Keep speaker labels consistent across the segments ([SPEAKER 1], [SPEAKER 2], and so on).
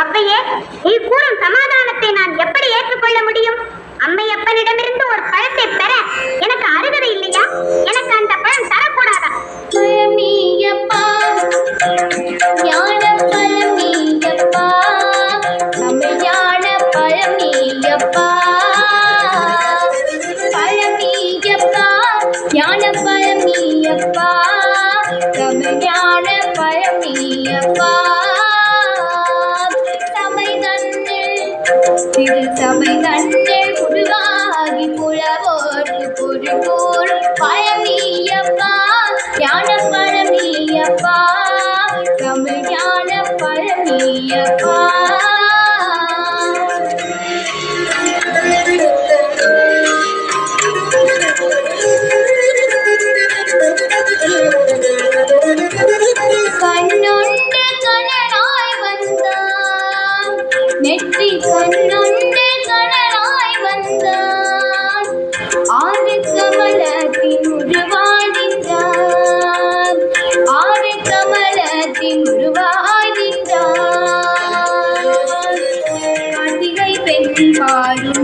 [SPEAKER 1] அப்பையே நீ கூறும் சமாதானத்தை நான் எப்படி ஏற்றுக்கொள்ள முடியும்? அம்மையப்பனிடமிருந்து ஒரு பழத்தை பெற எனக்கு அருகதை இல்லையா? எனக்கு அந்த பழம் தரக்கூடாதா?
[SPEAKER 2] பழம் நீயப்பா. ஞான பழமியப்பா திரு சபை தன்னில் உருவாகி புலவோர்க்கு பொருள் கூறு பழனியப்பா ஞான பழமியப்பா. தமிழ் ஞான பழமியப்பா. Bye.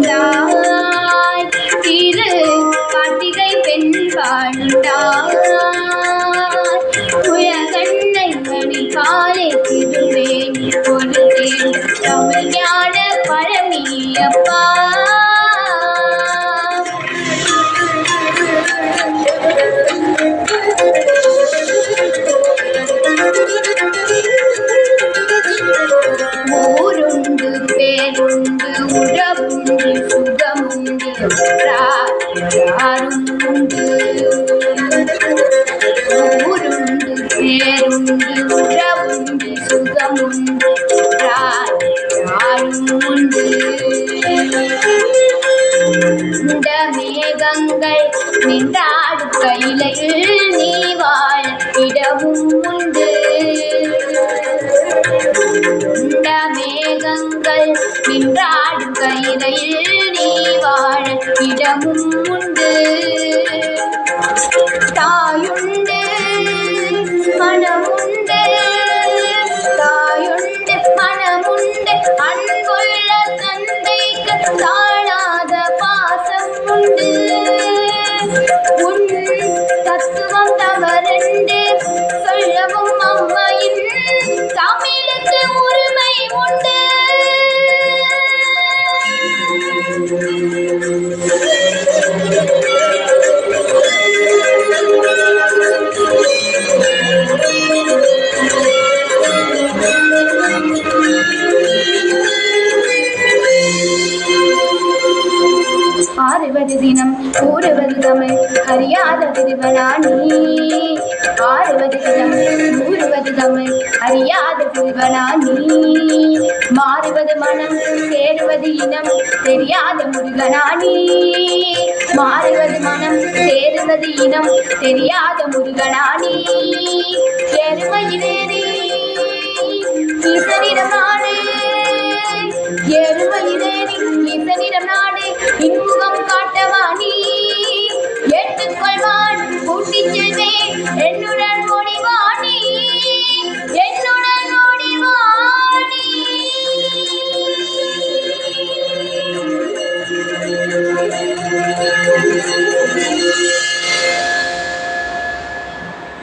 [SPEAKER 2] யாரும் உண்டு ஊருண்டு பேருண்டு உறவுண்டு சுகமுண்டு யாரும் உண்டு இந்த மேகங்கள் நின்றாடு கையிலையில் நீ வாழ இடமும் உண்டு. இடமும் உண்டு. தாயுண்டு மனமுண்டு. தாயுண்டு மனமுண்டு. அன்புள்ள தந்தைக்கு தாழாத பாசம் உண்டு. உன் தத்துவம் தவறண்டு சொல்லவும் அம்மையின் தமிழுக்கு உரிமை உண்டு. ஆறுவது தினம் கூறுவது தமிழ் அறியாத திருவனானி ஆறுவது தினம் கூறுவது தமிழ் அறியாத திருவனானி மாறுவது மனம் சேருவது இனம் தெரியாத முருகனானி. மாறுவது மனம் சேருவது இனம் தெரியாத முருகனானி. எருமையிலேறி ஈசனிடம் Thank you.